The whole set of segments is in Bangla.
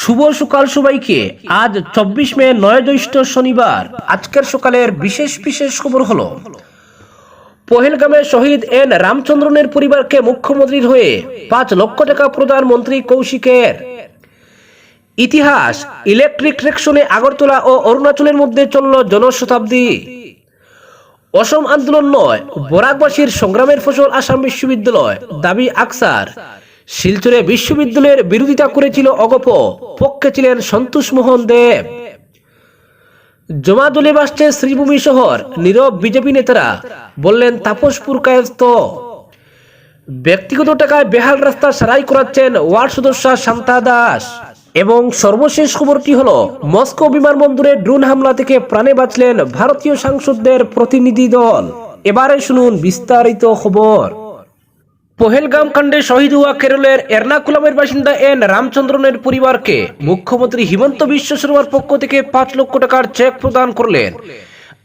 শুভ সকাল সবাইকে। আজ চব্বিশ মে, নয় জ্যৈষ্ঠ শনিবার। আজকের সকালের বিশেষ বিশেষ খবর হলো, পহেলগামে শহীদ এন রামচন্দ্রনের পরিবারকে মুখ্যমন্ত্রীর হয়ে পাঁচ লক্ষ টাকা প্রদান মন্ত্রী কৌশিকের। ইতিহাস, ইলেকট্রিক ট্রেকশনে আগরতলা ও অরুণাচলের মধ্যে চলল জনশতাব্দী। অসম আন্দোলন নয়, বরাকবাসীর সংগ্রামের ফসল আসাম বিশ্ববিদ্যালয়, দাবি আকসার। শিলচরে বিশ্ববিদ্যালয়ের বিরোধিতা করেছিল অগপ। পক্ষে ছিলেন সন্তোষ মোহন দেব। জমা দলে বাসছে শ্রীভূমি শহর, নীরব বিজেপি নেতারা বললেন, তাপসপুর কায়স্ত ব্যক্তিগত টাকায় বেহাল রাস্তা সারাই করাচ্ছেন ওয়ার্ড সদস্য শান্তা দাস। এবং সর্বশেষ খবরটি হলো, মস্কো বিমানবন্দরে ড্রোন হামলা থেকে প্রাণে বাঁচলেন ভারতীয় সাংসদদের প্রতিনিধি দল। এবারে শুনুন বিস্তারিত খবর। পহেলগাম কাণ্ডে শহীদ হওয়া কেরলের এর্নাকুলামের বাসিন্দা এন রামচন্দ্রনের পরিবারকে মুখ্যমন্ত্রী হিমন্ত বিশ্ব শর্মার পক্ষ থেকে পাঁচ লক্ষ টাকার চেক প্রদান করলেন।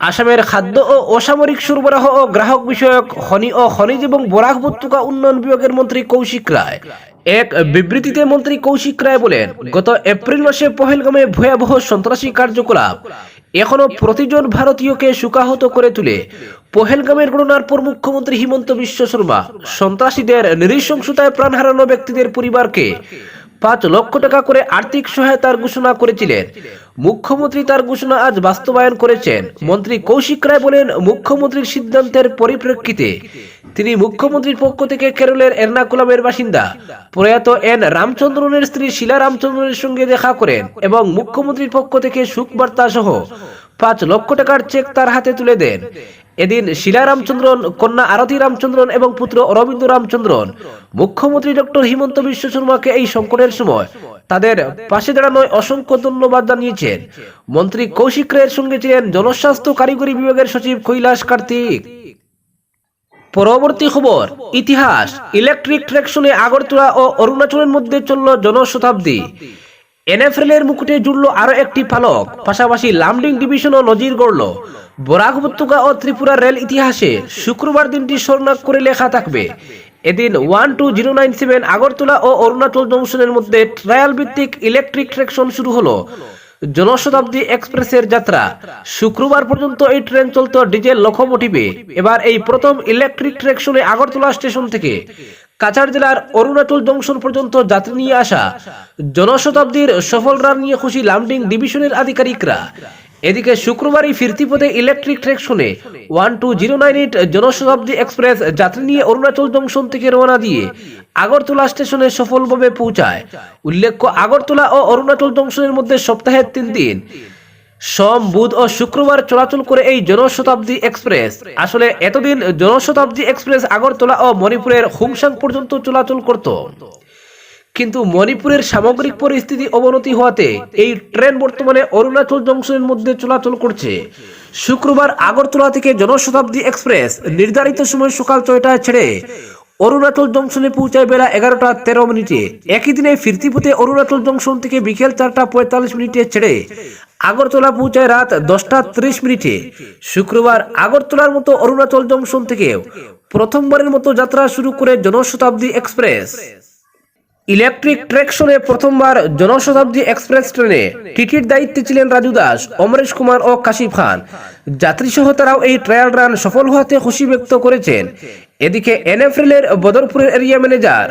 আসামের খাদ্য ও অসামরিক সরবরাহ ও গ্রাহক বিষয়ক খনি ও খনিজ এবং বরাক উপত্যকা উন্নয়ন বিভাগের মন্ত্রী কৌশিক রায়। এক বিবৃতিতে মন্ত্রী কৌশিক রায় বলেন, গত এপ্রিল মাসে পহেলগামে ভয়াবহ সন্ত্রাসী কার্যকলাপ। এখনও প্রতিজন ভারতীয়কে সুকাহত করে তুলে পহেলগামের ঘটনার পর মুখ্যমন্ত্রী হিমন্ত বিশ্ব শর্মা সন্ত্রাসীদের নৃশংসতায় প্রাণ হারানো ব্যক্তিদের পরিবারকে পাঁচ লক্ষ টাকা করে আর্থিক সহায়তার ঘোষণা করেছিলেন। মুখ্যমন্ত্রী তার ঘোষণা আজ বাস্তবায়ন করেছেন। মন্ত্রী কৌশিক রায় বলেন, মুখ্যমন্ত্রীর সিদ্ধান্তের পরিপ্রেক্ষিতে তিনি মুখ্যমন্ত্রীর পক্ষ থেকে কেরলের এর্নাকুলামের বাসিন্দা। প্রয়াত এন রামচন্দ্রনের স্ত্রী শিলা রামচন্দ্রনের সঙ্গে দেখা করেন এবং মুখ্যমন্ত্রীর পক্ষ থেকে সুখ বার্তা সহ পাঁচ লক্ষ টাকার চেক তার হাতে তুলে দেন। এদিন শিলা রামচন্দ্রন, কন্যা আরতি রামচন্দ্রন এবং পুত্র অরবিন্দ রামচন্দ্রন, মুখ্যমন্ত্রী ডক্টর হিমন্ত বিশ্ব শর্মাকে এই সংকটের সময় তাদের পাশে দাঁড়ানোয় অসংখ্য ধন্যবাদ জানিয়েছেন। মন্ত্রী কৌশিক রায়ের সঙ্গে ছিলেন জনস্বাস্থ্য কারিগরি বিভাগের সচিব কৈলাস কার্তিক। পরবর্তী খবর, ইতিহাস, ইলেকট্রিক ট্রেকশনে আগরতলা ও অরুণাচলের মধ্যে চলল জনশতাব্দী। এনএফএল এর মুকুটে জুড়ল আরও একটি পালক। পাশাপাশি লামডিং ডিভিশনও নজির গড়ল। বরাক উপত্যকা ও ত্রিপুরা রেল ইতিহাসে শুক্রবার দিনটি স্বর্ণাক করে লেখা থাকবে। এদিন one two zero nine seven Agartala ও অরুণাচল জংশনের মধ্যে ট্রায়াল ভিত্তিক ইলেকট্রিক ট্রেকশন শুরু হলো। জনশতাব্দী এক্সপ্রেসের যাত্রা। শুক্রবার পর্যন্ত এই ট্রেন চলত ডিজেল লোকোমোটিভে। এবার এই প্রথম ইলেকট্রিক ট্রেকশনে আগরতলা স্টেশন থেকে। কাছাড় জেলার অরুণাচল জংশন পর্যন্ত যাত্রী নিয়ে আসা জনশতাব্দীর সফল রান নিয়ে খুশি লামডিং ডিভিশনের আধিকারিকরা। এদিকে শুক্রবারই ফিরতি পথে electric track ট্রেকশনে one two zero nine eight Janshatabdi express যাত্রী নিয়ে অরুণাচল জংশন থেকে রওনা দিয়ে আগরতলা স্টেশনে সফলভাবে পৌঁছায়। উল্লেখ্য, আগরতলা ও অরুণাচল জংশনের মধ্যে সপ্তাহের তিন দিন সোম, বুধ ও শুক্রবার চলাচল করে এই জনশতাব্দী এক্সপ্রেস। আসলে এতদিন জনশতাব্দী এক্সপ্রেস আগরতলা ও মণিপুরের হুমসাং পর্যন্ত চলাচল করত। কিন্তু মণিপুরের সামগ্রিক পরিস্থিতি অবনতি হওয়াতে এই ট্রেন বর্তমানে অরুণাচল জংশনের মধ্যে চলাচল করছে। শুক্রবার আগরতলা থেকে জনশতাব্দী এক্সপ্রেস নির্ধারিত সময় সকাল ছয়টায় ছেড়ে অরুণাচল জংশনে পৌঁছায় বেলা এগারোটা তেরো মিনিটে। একই দিনে ফিরতি পথে অরুণাচল জংশন থেকে বিকেল চারটা পঁয়তাল্লিশ মিনিটে ছেড়ে আগরতলা পৌঁছায় রাত দশটা ত্রিশ মিনিটে। শুক্রবার আগরতলার মতো অরুণাচল জংশন থেকে প্রথমবারের মতো যাত্রা শুরু করে জনশতাব্দী এক্সপ্রেস। ইলেকট্রিক ট্রেকশনে প্রথমবার জনশতাব্দী এক্সপ্রেস ট্রেনে টিকিট দায়িত্বে ছিলেন রাজু দাস, অমরেশ কুমার ও কাশিফ খান। যাত্রী সহ তারাও এই ট্রায়াল রান সফল হওয়াতে খুশি ব্যক্ত করেছেন। এদিকে এনএফএল এর বদরপুরের এরিয়া ম্যানেজার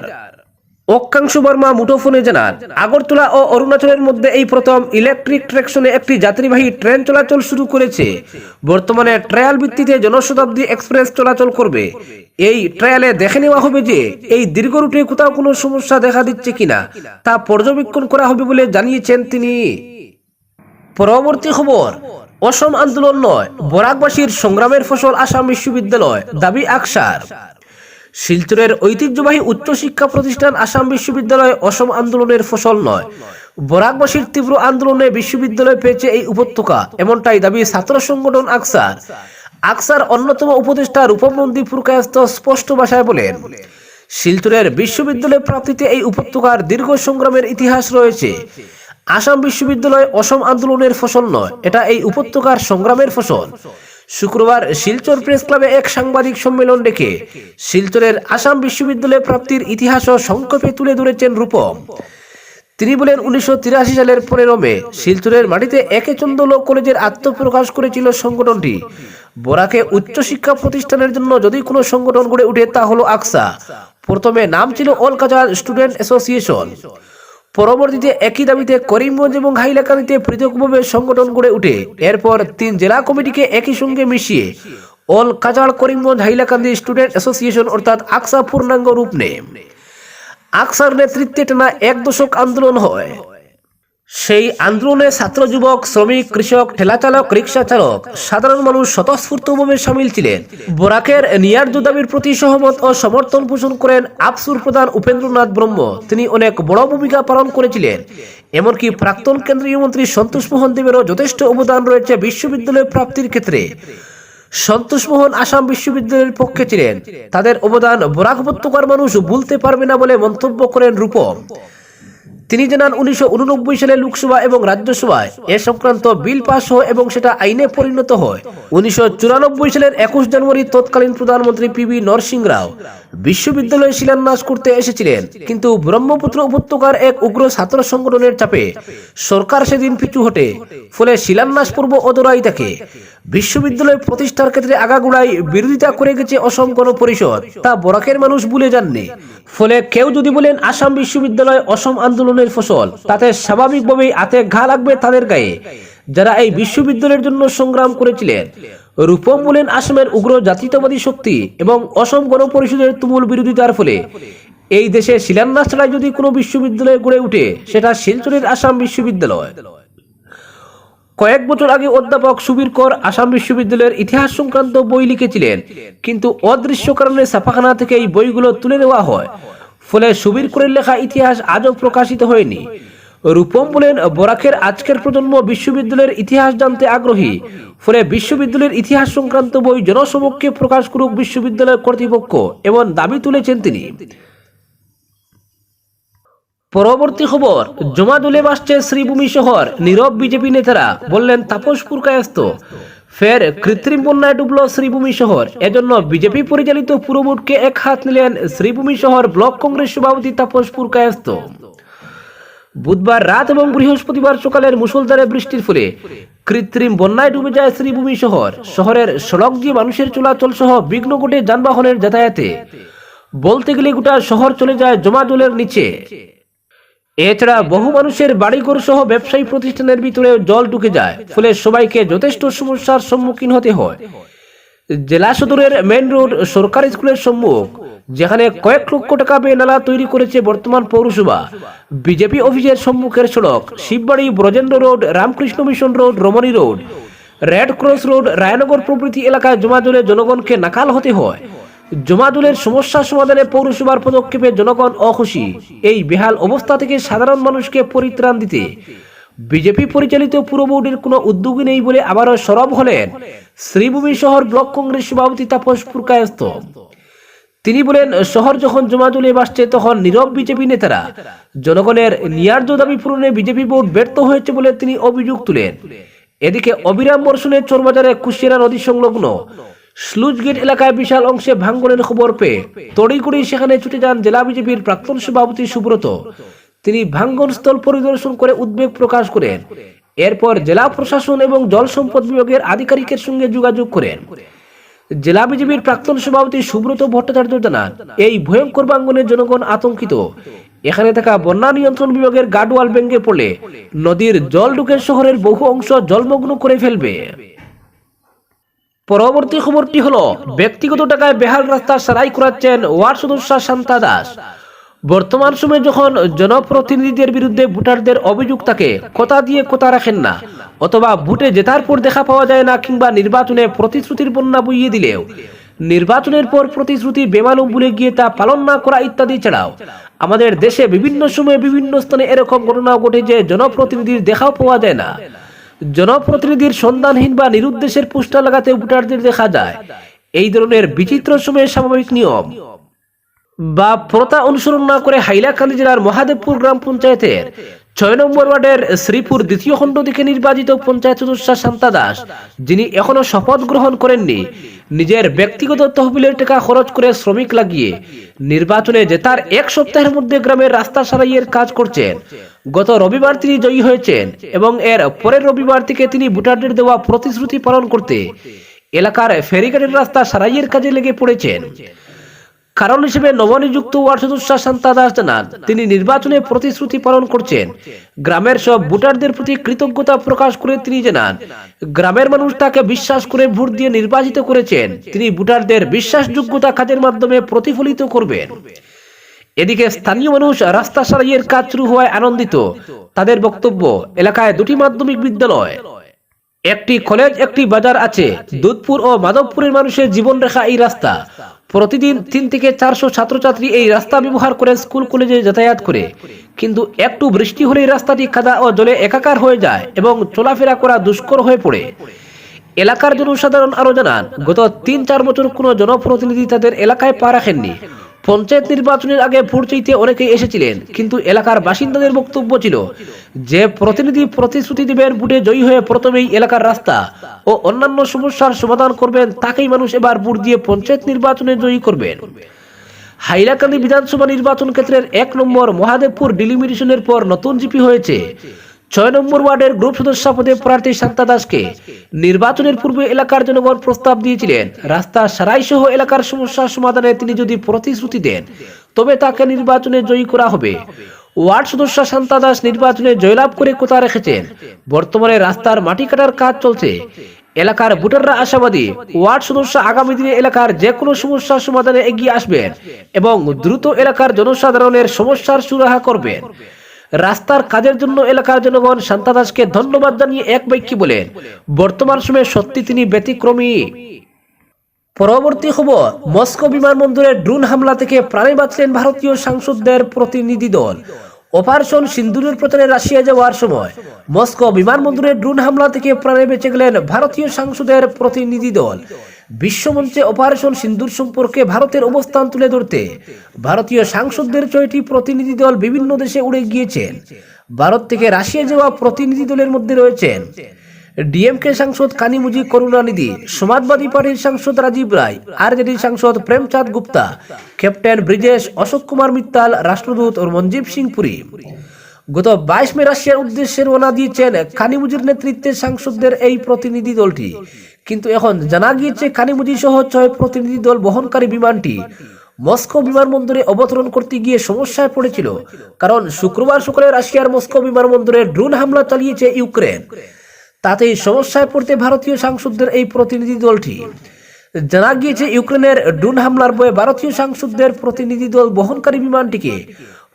অক্ষাংশু বর্মা মুঠোফোনে জানান, আগরতলা ও অরুণাচলের মধ্যে এই প্রথম ইলেকট্রিক ট্রেকশনে একটি যাত্রীবাহী ট্রেন চলাচল শুরু করেছে। বর্তমানে ট্রায়াল ভিত্তিতে জনশতাব্দী এক্সপ্রেস চলাচল করবে। এই ট্রায়ালে দেখে নেওয়া হবে যে, এই দীর্ঘ রুটে কোথাও কোনো সমস্যা দেখা দিচ্ছে কিনা, তা পর্যবেক্ষণ করা হবে বলে জানিয়েছেন তিনি। পরবর্তী খবর, অসম আন্দোলন নয়, বরাকবাসীর সংগ্রামের ফসল আসাম বিশ্ববিদ্যালয়, দাবি আকসার। শিলচরের ঐতিহ্যবাহী উচ্চশিক্ষা প্রতিষ্ঠান আসাম বিশ্ববিদ্যালয় অসম আন্দোলনের ফসল নয়। বরাকবাসীর তীব্র আন্দোলনে বিশ্ববিদ্যালয় পেয়েছে এই উপত্যকা, এমনটাই দাবি ছাত্র সংগঠন আকসার। আকসার অন্যতম উপদেষ্টা রূপম নন্দী ফুরকায়স্ত স্পষ্ট ভাষায় বলেন, শিলচরের বিশ্ববিদ্যালয় প্রাপ্তিতে এই উপত্যকার দীর্ঘ সংগ্রামের ইতিহাস রয়েছে। আসাম বিশ্ববিদ্যালয় অসম আন্দোলনের ফসল নয়, এটা এই উপত্যকার সংগ্রামের ফসল। শুক্রবার শিলচর প্রেস ক্লাবে এক সাংবাদিক সম্মেলন ডেকে শিলচরের আসাম বিশ্ববিদ্যালয় প্রাপ্তির ইতিহাস ও সংক্ষেপে তুলে ধরেছেন রূপম। তিনি বলেন, উনিশশো তিরাশি সালের পনেরো মে শিলচরের মাটিতে একে চন্দ্র কলেজের আত্মপ্রকাশ করেছিল সংগঠনটি। বরাকে উচ্চশিক্ষা প্রতিষ্ঠানের জন্য যদি কোনো সংগঠন গড়ে ওঠে তা হলো আকসা। প্রথমে নাম ছিল অলকাজার স্টুডেন্ট অ্যাসোসিয়েশন। পরবর্তীতে একই দাবিতে করিমগঞ্জ এবং হাইলাকান্দিতে পৃথকভাবে সংগঠন গড়ে উঠে এরপর তিন জেলা কমিটিকে একই সঙ্গে মিশিয়ে all Cachar Karimganj Hailakandi student association অর্থাৎ আকসা পূর্ণাঙ্গ রূপ নেয়। আকসার নেতৃত্বে টানা এক দশক আন্দোলন হয়। সেই আন্দোলনে ছাত্র যুবক, শ্রমিক, কৃষক ঠেলা চালক রিক্সা চালক, সাধারণ মানুষ স্বতঃস্ফূর্তভাবে সামিল ছিলেন। বরাকের নিয়ার্য দাবির প্রতি সহমত ও সমর্থন পোষণ করেন আফসুর প্রধান উপেন্দ্রনাথ ব্রহ্ম। তিনি অনেক বড় ভূমিকা পালন করেছিলেন। এমনকি প্রাক্তন কেন্দ্রীয় মন্ত্রী সন্তোষ মোহন দেবেরও যথেষ্ট অবদান রয়েছে বিশ্ববিদ্যালয় প্রাপ্তির ক্ষেত্রে। সন্তোষ মোহন আসাম বিশ্ববিদ্যালয়ের পক্ষে ছিলেন। তাদের অবদান বরাক উপত্যকার মানুষ ভুলতে পারবে না বলে মন্তব্য করেন রূপম। তিনি জানান উনিশশো উননব্বই সালে লোকসভা এবং রাজ্যসভায় এ সংক্রান্ত বিল পাস হয় এবং সেটা আইনে পরিণত হয়। উনিশশো চুরানব্বই সালের একুশ জানুয়ারি তৎকালীন প্রধানমন্ত্রী পি বি নরসিংহ রাও বিশ্ববিদ্যালয়ে শিলান্যাস করতে এসেছিলেন। কিন্তু ব্রহ্মপুত্র উপত্যকার এক উগ্র ছাত্র সংগঠনের চাপে সরকার সেদিন পিছু হটে। ফলে শিলান্যাস পূর্ব অদরাই থাকে। বিশ্ববিদ্যালয় প্রতিষ্ঠার ক্ষেত্রে আগাগোড়াই বিরোধিতা করে গেছে অসম গণ পরিষদ তা বরাকের মানুষ ভুলে যাননি। ফলে কেউ যদি বলেন আসাম বিশ্ববিদ্যালয় অসম আন্দোলনের ফসল, তাতে স্বাভাবিকভাবেই হাতে ঘা লাগবে তাদের গায়ে। যারা এই বিশ্ববিদ্যালয়ের জন্য সংগ্রাম করেছিলেন, রূপম বলেন আসামের উগ্র জাতীয়তাবাদী শক্তি এবং অসম গণপরিষদের তুমুল বিরোধিতার ফলে এই দেশে শিলান্যাস ছাড়াই যদি কোনো বিশ্ববিদ্যালয় গড়ে উঠে, সেটা শিলচরের আসাম বিশ্ববিদ্যালয়। কয়েক বছর আগে অধ্যাপক সুবীর কর আসাম বিশ্ববিদ্যালয়ের ইতিহাস সংক্রান্ত বই লিখেছিলেন। কিন্তু অদৃশ্য কারণে ছাপাখানা থেকে এই বইগুলো তুলে নেওয়া হয়। ফলে সুবীর করের লেখা ইতিহাস আজও প্রকাশিত হয়নি। রূপম বলেন, বরাকের আজকের প্রজন্ম বিশ্ববিদ্যালয়ের ইতিহাস জানতে আগ্রহী। ফলে বিশ্ববিদ্যালয়ের ইতিহাস সংক্রান্ত বই জনসমক্ষে প্রকাশ করুক বিশ্ববিদ্যালয় কর্তৃপক্ষ, এমন দাবি তুলেছেন তিনি। পরবর্তী খবর জমা দলে বাসছে শ্রীভূমি শহর, নীরব বিজেপি নেতারা বললেন, তাপস পুরকায়স্ত ফের কৃত্রিম বন্যায় ডুবল শ্রীভূমি শহর। এজন্য বিজেপি পরিচালিত পুরবোর্ডকে এক হাত নিলেন শ্রীভূমি শহর ব্লক কংগ্রেস সভাপতি তাপস পুরকায়স্ত বুধবার রাত এবং বৃহস্পতিবার সকালের মুসলধারে বৃষ্টির ফলে কৃত্রিম বন্যায় ডুবে যায় শ্রীভূমি শহর। শহরের সড়ক দিয়ে মানুষের চলাচল সহ বিঘ্ন ঘটে যানবাহনের যাতায়াতে। বলতে গেলে গোটা শহর চলে যায় জমা জলের নিচে। এছাড়া বহু মানুষের বাড়িঘর সহ ব্যবসায়ী প্রতিষ্ঠানের ভিতরে জল ঢুকে যায় ফলে সবাইকে যথেষ্ট সমস্যার সম্মুখীন হতে হয়। জেলা সদরের মেন রোড সরকারি স্কুলের সম্মুখ যেখানে কয়েক লক্ষ টাকা ব্যয়ে নালা তৈরি করেছে বর্তমান পৌরসভা। বিজেপি অফিসের সম্মুখের সড়ক Shivbari Brajendra road Ramakrishna mission road Ramani road. Red cross road Raynagar প্রভৃতি এলাকায় জমা জলে জনগণকে নাকাল হতে হয়। জমাদুলের সমস্যা সমাধানে পৌরসভার পদক্ষেপে জনগণ অখুশি। এই বেহাল অবস্থা থেকে সাধারণ মানুষকে পরিত্রাণ দিতে বিজেপি পরিচালিত পুর বোর্ডের কোনো উদ্যোগী নেই বলে আবারও সরব হলেন শ্রীভূমি শহর ব্লক কংগ্রেস সভাপতি তাপস পুরকায়স্ত তিনি বলেন, শহর যখন জমাজুলে বাসছে তখন নীরব বিজেপি নেতারা জনগণের ন্যায্য দাবি পূরণে বিজেপি বোর্ড ব্যর্থ হয়েছে বলে তিনি অভিযোগ তুলেন। এদিকে অবিরাম বর্ষণের চোরবাজারে কুশিয়ারা নদী সংলগ্ন স্লুজ গেট এলাকায় বিশাল অংশে ভাঙ্গনের খবর পেয়ে তড়িঘড়ি সেখানে ছুটে যান জেলা বিজেপির প্রাক্তন সভাপতি সুব্রত। তিনি ভাঙ্গন স্থল পরিদর্শন করে উদ্বেগ প্রকাশ করেন। এরপর জেলা প্রশাসন এবং জল সম্পদ বিভাগের আধিকারিকের সঙ্গে যোগাযোগ করেন। জেলা বিজেপির প্রাক্তন সভাপতি সুব্রত ভট্টাচার্য জানান, এই ভয়ঙ্কর ভাঙ্গনে জনগণ আতঙ্কিত। এখানে থাকা বন্যা নিয়ন্ত্রণ বিভাগের গার্ডওয়াল ভেঙে পড়লে নদীর জল ঢুকে শহরের বহু অংশ জলমগ্ন করে ফেলবে। পরবর্তী খবরটি হলো, ব্যক্তিগত টাকায় বেহাল রাস্তা সারাই করাচ্ছেন ওয়ার্ড সদস্য শান্তা দাস। বর্তমান সময়ে যখন জনপ্রতিনিধিদের বিরুদ্ধে ভোটারদের অভিযোগ থাকে, কথা দিয়ে কথা রাখেন না, অথবা ভোটে জেতার পর দেখা পাওয়া যায় না কিংবা নির্বাচনে প্রতিশ্রুতির বন্যা বইয়ে দিলেও, নির্বাচনের পর প্রতিশ্রুতি বেমালুম ভুলে গিয়ে তা পালন না করা ইত্যাদি ছাড়াও, আমাদের দেশে বিভিন্ন সময়ে বিভিন্ন স্থানে এরকম ঘটনা ঘটে যে জনপ্রতিনিধির দেখাও পাওয়া যায় না। জনপ্রতিনিধির সন্ধানহীন বা নিরুদ্দেশের পোস্টার লাগাতে ভোটারদের দেখা যায়। এই ধরনের বিচিত্র সময়ে স্বাভাবিক নিয়ম। বা প্রথা অনুসরণ না করে হাইলাকান্দি জেলার মহাদেবপুর গ্রাম পঞ্চায়েতের ছয় নম্বর ওয়ার্ডের শ্রীপুর দ্বিতীয় খণ্ড থেকে নির্বাচিত পঞ্চায়েত সদস্য শান্তা দাস, যিনি এখনও শপথ গ্রহণ করেননি। নিজের ব্যক্তিগত তহবিলের টাকা খরচ করে শ্রমিক লাগিয়ে নির্বাচনে জেতার এক সপ্তাহের মধ্যে গ্রামের রাস্তা সারাইয়ের কাজ করছেন। গত রবিবার তিনি জয়ী হয়েছেন এবং এর পরের রবিবার থেকে তিনি ভোটারদের দেওয়া প্রতিশ্রুতি পালন করতে এলাকার ফেরিঘাটের রাস্তা সারাইয়ের কাজে লেগে পড়েছেন। কারণ হিসেবে নবনিযুক্ত ওয়ার্ড সদস্য শান্তা দাস জানান, তিনি নির্বাচনে প্রতিশ্রুতি পালন করছেন। গ্রামের সব ভোটারদের প্রতি কৃতজ্ঞতা প্রকাশ করে তিনি জানান, গ্রামের মানুষ তাকে বিশ্বাস করে ভোট দিয়ে নির্বাচিত করেছেন। তিনি ভোটারদের বিশ্বাসযোগ্যতা কাজের মাধ্যমে প্রতিফলিত করবেন। এদিকে স্থানীয় মানুষ রাস্তা সারাইয়ের কাজ শুরু হওয়ায় আনন্দিত। তাদের বক্তব্য, এলাকায় দুটি মাধ্যমিক বিদ্যালয়, একটি কলেজ, একটি বাজার আছে। দুধপুর ও মাধবপুরের মানুষের জীবন রেখা এই রাস্তা। প্রতিদিন তিন থেকে চারশো ছাত্রছাত্রী এই রাস্তা ব্যবহার করে স্কুল, কলেজে যাতায়াত করে। কিন্তু একটু বৃষ্টি হলে রাস্তাটি খাদা ও জলে একাকার হয়ে যায় এবং চলাফেরা করা দুষ্কর হয়ে পড়ে। এলাকার জনসাধারণ আরও জানান, গত তিন চার বছর কোনো জনপ্রতিনিধি তাদের এলাকায় পা রাখেননি। পঞ্চায়েত নির্বাচনের আগে ভোট চাইতে অনেকেই এসেছিলেন, কিন্তু এলাকার বাসিন্দাদের বক্তব্য ছিল যে প্রতিনিধি প্রতিশ্রুতি দেবেন, ভোটে জয়ী হয়ে প্রথমেই এলাকার রাস্তা ও অন্যান্য সমস্যার সমাধান করবেন, তাকেই মানুষ এবার ভোট দিয়ে পঞ্চায়েত নির্বাচনে জয়ী করবেন। হাইলাকান্দি বিধানসভা নির্বাচন ক্ষেত্রের এক নম্বর মহাদেবপুর ডিলিমিটেশনের পর নতুন জিপি হয়েছে। ছয় নম্বর ওয়ার্ডের গ্রুপ সদস্য পদে প্রার্থী শান্তা দাসকে নির্বাচনের পূর্বে এলাকার জনগণ প্রস্তাব দিয়েছিলেন। রাস্তা সারাই সহ এলাকার সমস্যা সমাধানে তিনি যদি প্রতিশ্রুতি দেন, তবে তাকে নির্বাচনে জয়ী করা হবে। ওয়ার্ড সদস্য শান্তা দাস নির্বাচনে জয়লাভ করে কথা রেখেছেন? বর্তমানে রাস্তার মাটি কাটার কাজ চলছে। এলাকার ভোটাররা আশাবাদী ওয়ার্ড সদস্য আগামী দিনে এলাকার যে কোনো সমস্যার সমাধানে এগিয়ে আসবেন এবং দ্রুত এলাকার জনসাধারণের সমস্যার সুরাহা করবেন। রাস্তার কাজের জন্য এলাকার জনগণ শান্তা দাসকে ধন্যবাদ জানিয়ে এক বাক্যে বলেন, বর্তমান সময়ে সত্যি তিনি ব্যতিক্রমী। পরবর্তী খবর, মস্কো বিমানবন্দরে ড্রোন হামলা থেকে প্রাণে বাঁচলেন ভারতীয় সাংসদদের প্রতিনিধি দল। অপারেশন সিন্দুরের প্রচারে রাশিয়া যাওয়ার সময়, মস্কো বিমানবন্দরে ড্রোন হামলা থেকে প্রাণে বেঁচে গেলেন ভারতীয় সাংসদের প্রতিনিধি দল। বিশ্বমঞ্চে অপারেশন সিন্দুর সম্পর্কে ভারতের অবস্থান তুলে ধরতে ভারতীয় সাংসদদের ছয়টি প্রতিনিধি দল বিভিন্ন দেশে উড়ে গিয়েছেন। ভারত থেকে রাশিয়া যাওয়া প্রতিনিধি দলের মধ্যে রয়েছেন ডিএমকে সাংসদ কানিমুজি করুণানিধি, সমাজবাদী পার্টির সাংসদ রাজীব রায় আরজেডি সাংসদ প্রেমচাঁদ গুপ্তা, ক্যাপ্টেন ব্রিজেশ অশোক কুমার মিত্তাল, রাষ্ট্রদূত ও মনজীব সিং পুরী। গত বাইশ মে রাশিয়ার উদ্দেশ্যে রওনা দিয়েছেন কানিমুজির নেতৃত্বে সাংসদদের এই প্রতিনিধি দলটি। কিন্তু এখন জানা গিয়েছে কানিমুজি সহ ছয় প্রতিনিধি দল বহনকারী বিমানটি মস্কো বিমানবন্দরে অবতরণ করতে গিয়ে সমস্যায় পড়েছিল। কারণ শুক্রবার সকালে রাশিয়ার মস্কো বিমানবন্দরে ড্রোন হামলা চালিয়েছে ইউক্রেন। তাতেই সমস্যায় পড়তে ভারতীয় সাংসদদের এই প্রতিনিধি দলটি। জানা গিয়েছে ইউক্রেনের ড্রোন হামলার বয়ে ভারতীয় সাংসদদের প্রতিনিধি দল বহনকারী বিমানটিকে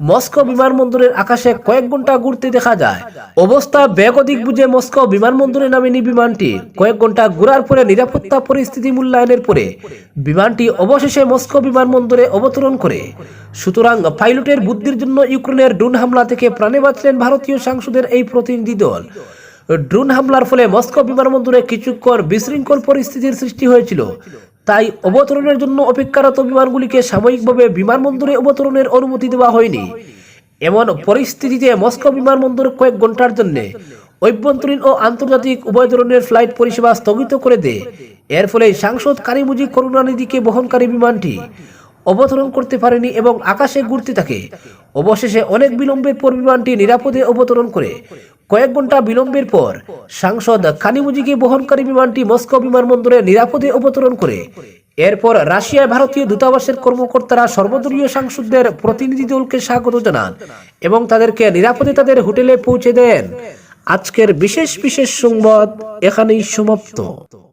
মস্কো বিমানবন্দরের আকাশে কয়েক ঘণ্টা ঘুরতে দেখা যায়। অবস্থা বেগদিক বুঝে মস্কো বিমানবন্দরে নামেনি বিমানটি। কয়েক ঘণ্টা ঘোরার পরে নিরাপত্তা পরিস্থিতি মূল্যায়নের পরে বিমানটি অবশেষে মস্কো বিমানবন্দরে অবতরণ করে। সুতরাং পাইলটের বুদ্ধির জন্য ইউক্রেনের ড্রোন হামলা থেকে প্রাণে বাঁচলেন ভারতীয় সাংসদের এই প্রতিনিধি দল। ড্রোন হামলার ফলে মস্কো বিমানবন্দরে কিছুক্ষণ বিশৃঙ্খল পরিস্থিতির সৃষ্টি হয়েছিল। তাই অবতরণের জন্য অপেক্ষারত বিমানগুলিকে সাময়িকভাবে বিমানবন্দরে অবতরণের অনুমতি দেওয়া হয়নি। এমন পরিস্থিতিতে মস্কো বিমানবন্দর কয়েক ঘণ্টার জন্য অভ্যন্তরীণ ও আন্তর্জাতিক উভয় ধরনের ফ্লাইট পরিষেবা স্থগিত করে দেয়। এর ফলে সাংসদ কারিমুজি করুণানিধিকে বহনকারী বিমানটি অবতরণ করতে পারেনি এবং আকাশে ঘুরতে থাকে। অবশেষে অনেক বিলম্বের পর বিমানটি নিরাপদে অবতরণ করে। কয়েক ঘণ্টা বিলম্বের পর সাংসদ খানিমুজিকে বহনকারী বিমানটি মস্কো বিমানবন্দরে নিরাপদে অবতরণ করে। এরপর রাশিয়ায় ভারতীয় দূতাবাসের কর্মকর্তারা সর্বদলীয় সাংসদদের প্রতিনিধি দলকে স্বাগত জানান এবং তাদেরকে নিরাপদে তাদের হোটেলে পৌঁছে দেন। আজকের বিশেষ বিশেষ সংবাদ এখানেই সমাপ্ত।